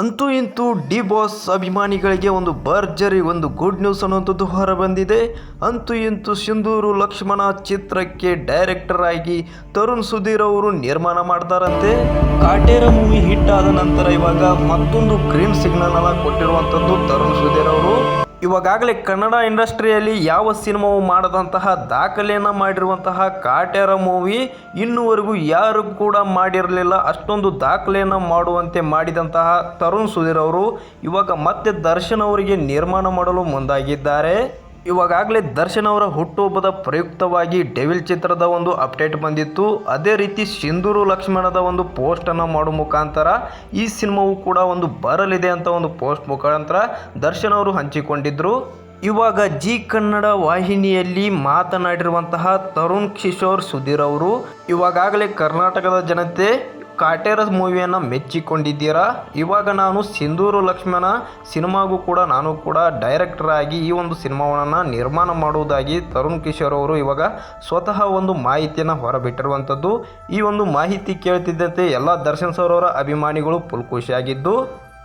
ಅಂತ ಇಂತೂ D boss ಅಭಿಮಾನಿಗಳಿಗೆ ಒಂದು ಭರ್ಜರಿ, ಒಂದು ಗುಡ್ ನ್ಯೂಸ್ ಅನ್ನುವಂಥದ್ದು ಹೊರ ಬಂದಿದೆ ಅಂತೂ ಇಂತೂ ಸಿಂಧೂರು ಲಕ್ಷ್ಮಣ ಚಿತ್ರಕ್ಕೆ ಡೈರೆಕ್ಟರ್ ಆಗಿ ತರುಣ್ ಸುಧೀರ್ ಅವರು ನಿರ್ಮಾಣ ಮಾಡ್ತಾರಂತೆ. ಕಾಟೇರ ಮೂವಿ ಹಿಟ್ ಆದ ನಂತರ ಇವಾಗ ಮತ್ತೊಂದು ಗ್ರೀನ್ ಸಿಗ್ನಲ್ ಅನ್ನ ಕೊಟ್ಟಿರುವಂಥದ್ದು ತರುಣ್ ಸುಧೀರ್ ಅವರು. ಇವಾಗಲೇ ಕನ್ನಡ ಇಂಡಸ್ಟ್ರಿಯಲ್ಲಿ ಯಾವ ಸಿನಿಮಾವು ಮಾಡದಂತಹ ದಾಖಲೆಯನ್ನು ಮಾಡಿರುವಂತಹ ಕಾಟ್ಯಾರ ಮೂವಿ ಇನ್ನುವರೆಗೂ ಯಾರು ಕೂಡ ಮಾಡಿರಲಿಲ್ಲ. ಅಷ್ಟೊಂದು ದಾಖಲೆಯನ್ನು ಮಾಡುವಂತೆ ಮಾಡಿದಂತಹ ತರುಣ್ ಸುಧೀರ್ ಅವರು ಇವಾಗ ಮತ್ತೆ ದರ್ಶನ್ ಅವರಿಗೆ ನಿರ್ಮಾಣ ಮಾಡಲು ಮುಂದಾಗಿದ್ದಾರೆ. ಇವಾಗಲೇ ದರ್ಶನ್ ಅವರ ಹುಟ್ಟುಹಬ್ಬದ ಪ್ರಯುಕ್ತವಾಗಿ ಡೆವಿಲ್ ಚಿತ್ರದ ಒಂದು ಅಪ್ಡೇಟ್ ಬಂದಿತ್ತು. ಅದೇ ರೀತಿ ಸಿಂಧೂರು ಲಕ್ಷ್ಮಣದ ಒಂದು ಪೋಸ್ಟನ್ನು ಮಾಡೋ ಮುಖಾಂತರ ಈ ಸಿನಿಮಾವು ಕೂಡ ಒಂದು ಬರಲಿದೆ ಅಂತ ಒಂದು ಪೋಸ್ಟ್ ಮುಖಾಂತರ ದರ್ಶನ್ ಅವರು ಹಂಚಿಕೊಂಡಿದ್ದರು ಇವಾಗ ಜಿ ಕನ್ನಡ ವಾಹಿನಿಯಲ್ಲಿ ಮಾತನಾಡಿರುವಂತಹ ತರುಣ್ ಕಿಶೋರ್ ಸುಧೀರ್ ಅವರು. ಇವಾಗಲೇ ಕರ್ನಾಟಕದ ಜನತೆ ಕಾಟೇರ ಮೂವಿಯನ್ನು ಮೆಚ್ಚಿಕೊಂಡಿದ್ದೀರಾ? ಇವಾಗ ನಾನು ಸಿಂಧೂರು ಲಕ್ಷ್ಮಣ ಸಿನಿಮಾಗೂ ಕೂಡ ನಾನು ಕೂಡ ಡೈರೆಕ್ಟರ್ ಆಗಿ ಈ ಒಂದು ಸಿನಿಮಾವನ್ನು ನಿರ್ಮಾಣ ಮಾಡುವುದಾಗಿ ತರುಣ್ ಕಿಶೋರ್ ಅವರು ಇವಾಗ ಸ್ವತಃ ಒಂದು ಮಾಹಿತಿಯನ್ನು ಹೊರಬಿಟ್ಟಿರುವಂಥದ್ದು ಈ ಒಂದು ಮಾಹಿತಿ ಕೇಳ್ತಿದ್ದಂತೆ ಎಲ್ಲ ದರ್ಶನ್ ಸರ್ ಅವರ ಅಭಿಮಾನಿಗಳು ಫುಲ್ ಖುಷಿಯಾಗಿದ್ದು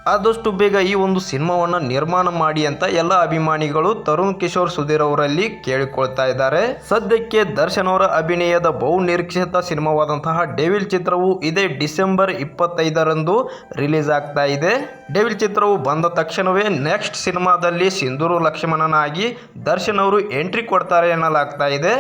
ಆದಷ್ಟು ಬೇಗ ಈ ಒಂದು ಸಿನಿಮಾವನ್ನು ನಿರ್ಮಾಣ ಮಾಡಿ ಅಂತ ಎಲ್ಲ ಅಭಿಮಾನಿಗಳು ತರುಣ್ ಕಿಶೋರ್ ಸುಧೀರ್ ಅವರಲ್ಲಿ ಕೇಳಿಕೊಳ್ತಾ ಇದ್ದಾರೆ. ಸದ್ಯಕ್ಕೆ ದರ್ಶನ್ ಅವರ ಅಭಿನಯದ ಬಹು ನಿರೀಕ್ಷಿತ ಸಿನಿಮಾವಾದಂತಹ ಡೆವಿಲ್ ಚಿತ್ರವು ಇದೇ ಡಿಸೆಂಬರ್ ಇಪ್ಪತ್ತೈದರಂದು ರಿಲೀಸ್ ಆಗ್ತಾ ಇದೆ. ಡೆವಿಲ್ ಚಿತ್ರವು ಬಂದ ತಕ್ಷಣವೇ ನೆಕ್ಸ್ಟ್ ಸಿನಿಮಾದಲ್ಲಿ ಸಿಂಧೂರು ಲಕ್ಷ್ಮಣನಾಗಿ ದರ್ಶನ್ ಅವರು ಎಂಟ್ರಿ ಕೊಡ್ತಾರೆ ಎನ್ನಲಾಗ್ತಾ ಇದೆ.